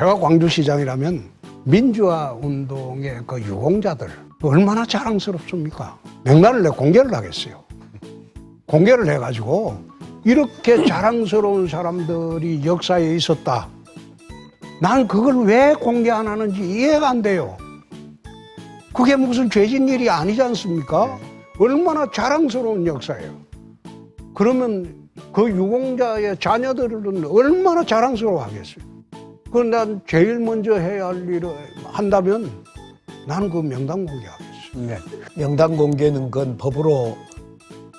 제가 광주시장이라면 민주화 운동의 그 유공자들 얼마나 자랑스럽습니까? 명단을 내 공개를 하겠어요. 공개를 해가지고 이렇게 자랑스러운 사람들이 역사에 있었다. 난 그걸 왜 공개 안 하는지 이해가 안 돼요. 그게 무슨 죄진 일이 아니지 않습니까? 얼마나 자랑스러운 역사예요. 그러면 그 유공자의 자녀들은 얼마나 자랑스러워 하겠어요. 그난 제일 먼저 해야 할 일을 한다면 나는 그 명단 공개하겠어요. 네. 명단 공개는 건 법으로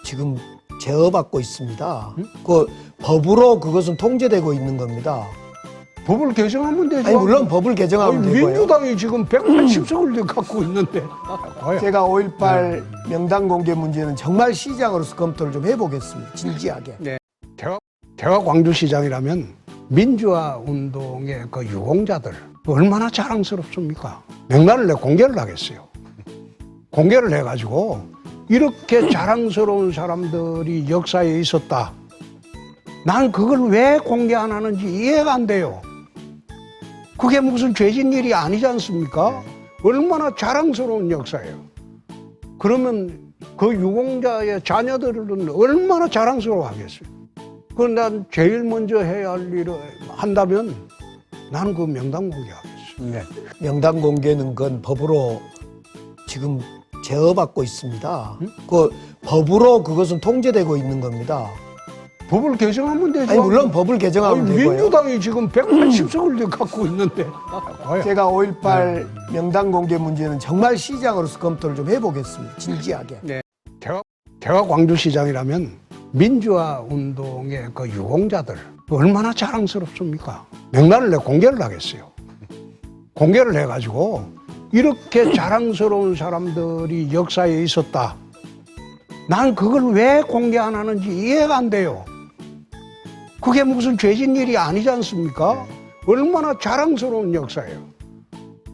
지금 제어받고 있습니다. 그 법으로 그것은 통제되고 있는 겁니다. 법을 개정하면 되죠. 아니 물론 법을 개정하면 아니, 되고요. 민주당이 지금 180석을 갖고 있는데. 과연. 제가 5.18 명단 공개 문제는 정말 시장으로서 검토를 좀 해보겠습니다. 진지하게. 제가, 제가 광주시장이라면 민주화 운동의 그 유공자들 얼마나 자랑스럽습니까? 명단을 내 공개를 하겠어요. 공개를 해가지고 이렇게 자랑스러운 사람들이 역사에 있었다. 난 그걸 왜 공개 안 하는지 이해가 안 돼요. 그게 무슨 죄진 일이 아니지 않습니까? 얼마나 자랑스러운 역사예요. 그러면 그 유공자의 자녀들은 얼마나 자랑스러워 하겠어요. 그난 제일 먼저 해야 할 일을 한다면 나는 그 명단 공개하겠어요. 네. 명단 공개는 건 법으로 지금 제어받고 있습니다. 그 법으로 그것은 통제되고 있는 겁니다. 법을 개정하면 되죠. 아니 물론 법을 개정하면 아니, 되고요. 민주당이 지금 180석을 갖고 있는데. 제가 5.18 명단 공개 문제는 정말 시장으로서 검토를 좀 해보겠습니다. 진지하게. 제가, 제가 광주시장이라면 민주화 운동의 그 유공자들 얼마나 자랑스럽습니까? 명단을 내 공개를 하겠어요. 공개를 해가지고 이렇게 자랑스러운 사람들이 역사에 있었다. 난 그걸 왜 공개 안 하는지 이해가 안 돼요. 그게 무슨 죄진 일이 아니지 않습니까? 얼마나 자랑스러운 역사예요.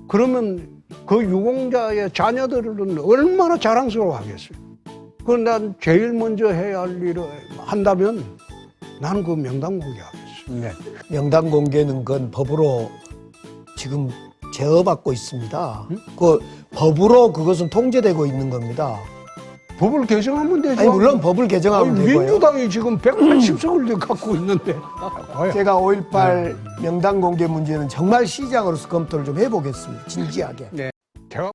그러면 그 유공자의 자녀들은 얼마나 자랑스러워 하겠어요. 그난 제일 먼저 해야 할 일을 한다면 나는 그 명단 공개하겠어요. 네. 명단 공개는 건 법으로 지금 제어받고 있습니다. 그 법으로 그것은 통제되고 있는 겁니다. 법을 개정하면 되죠. 아니 물론 법을 개정하면 아니, 되고요. 민주당이 지금 180석을 갖고 있는데. 제가 5.18 명단 공개 문제는 정말 시장으로서 검토를 좀 해보겠습니다. 진지하게.